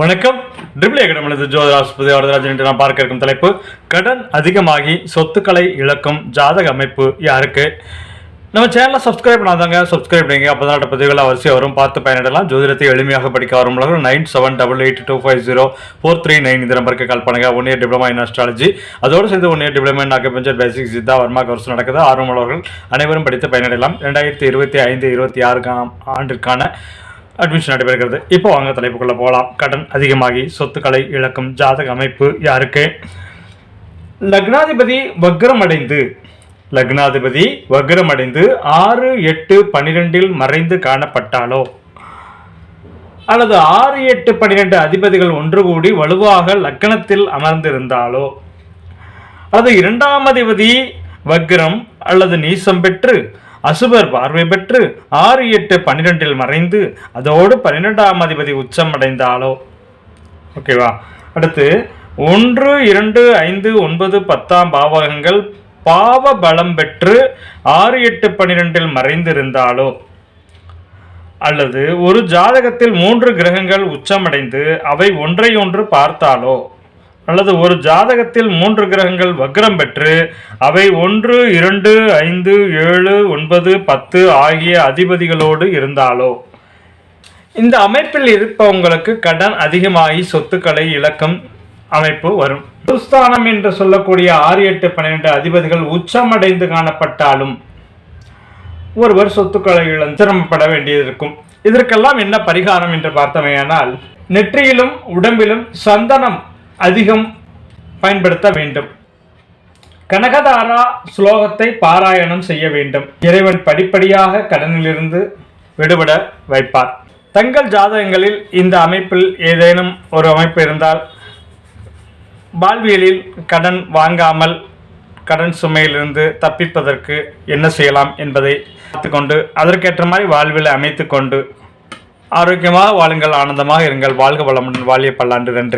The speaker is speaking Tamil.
வணக்கம். ட்ரிபிள் ஏகடமனது ஜோதிராஸ்பதி வரதராஜன் என்று நான் பார்க்க இருக்கும் தலைப்பு கடன் அதிகமாகி சொத்துக்களை இழக்கும் ஜாதக அமைப்பு யாருக்கு? நம்ம சேனலை சப்ஸ்கிரைப் பண்ணாதாங்க சப்ஸ்கிரைப் பண்ணிங்க அப்போ தான் பதிவுகள் அவசியம் வரும். பார்த்து பயனிடலாம் ஜோதிடத்தை எளிமையாக படிக்க வரும் nine seven double eight two five zero four three nine இந்த நம்பருக்கு கால் பண்ணுங்க. One year diploma in astrology அதோடு சேர்ந்து one year diploma in acupuncture basic Siddha Varma course நடக்குது. ஆர்வமுள்ளவர்கள் அனைவரும் படித்து பயனடையலாம். ரெண்டாயிரத்தி இருபத்தி ஐந்து இருபத்தி ஆறுக்காம் ஆண்டிற்கான அட்மிஷன் நடைபெறுகிறது. இப்போ வாங்க தலைப்புக்குள்ள போகலாம் கடன் அதிகமாகி சொத்துக்களை இழக்கும் ஜாதக அமைப்பு யாருக்கு? லக்னாதிபதி வக்ரமடைந்து லக்னாதிபதி வக்ரமடைந்து ஆறு எட்டு பன்னிரெண்டில் மறைந்து காணப்பட்டாலோ? அல்லது ஆறு எட்டு பன்னிரெண்டு அதிபதிகள் ஒன்று கூடி வலுவாக லக்னத்தில் அமர்ந்திருந்தாலோ? அல்லது இரண்டாம் அதிபதி வக்ரம் அல்லது நீசம் பெற்று அசுபர் பார்வை பெற்று ஆறு எட்டு பன்னிரெண்டில் மறைந்து அதோடு பன்னிரெண்டாம் அதிபதி உச்சம் அடைந்தாலோ ஓகேவா அடுத்து ஒன்று இரண்டு ஐந்து ஒன்பது பத்தாம் பாவகங்கள் பாவ பலம் பெற்று ஆறு எட்டு பன்னிரெண்டில் மறைந்திருந்தாலோ? அல்லது ஒரு ஜாதகத்தில் மூன்று கிரகங்கள் உச்சமடைந்து அவை ஒன்றையொன்று பார்த்தாலோ? அல்லது ஒரு ஜாதகத்தில் மூன்று கிரகங்கள் வக்ரம் பெற்று அவை ஒன்று இரண்டு ஐந்து ஏழு ஒன்பது பத்து ஆகிய அதிபதிகளோடு இருந்தாலோ? இந்த அமைப்பில் இருப்பவங்களுக்கு கடன் அதிகமாகி சொத்துக்களை இழக்கும் அமைப்பு வரும். துஸ்தானம் என்று சொல்லக்கூடிய ஆறு எட்டு பன்னிரெண்டு அதிபதிகள் உச்சமடைந்து காணப்பட்டாலும் ஒருவர் சொத்துக்களை இழந்து சிரமப்பட வேண்டியது இருக்கும். இதற்கெல்லாம் என்ன பரிகாரம் என்று பார்த்தமையானால் நெற்றியிலும் உடம்பிலும் சந்தனம் அதிகம் பயன்படுத்த வேண்டும். கனகதாரா ஸ்லோகத்தை பாராயணம் செய்ய வேண்டும். இறைவன் படிப்படியாக கடனிலிருந்து விடுபட வைப்பார். தங்கள் ஜாதகங்களில் இந்த அமைப்பில் ஏதேனும் ஒரு அமைப்பு இருந்தால் வாழ்வியலில் கடன் வாங்காமல் கடன் சுமையிலிருந்து தப்பிப்பதற்கு என்ன செய்யலாம் என்பதை பார்த்துக்கொண்டு அதற்கேற்ற மாதிரி வாழ்வில் அமைத்துக்கொண்டு ஆரோக்கியமாக வாழுங்கள் ஆனந்தமாக இருங்கள் வாழ்க வளமுடன் வாழிய பல்லாண்டு நன்றி.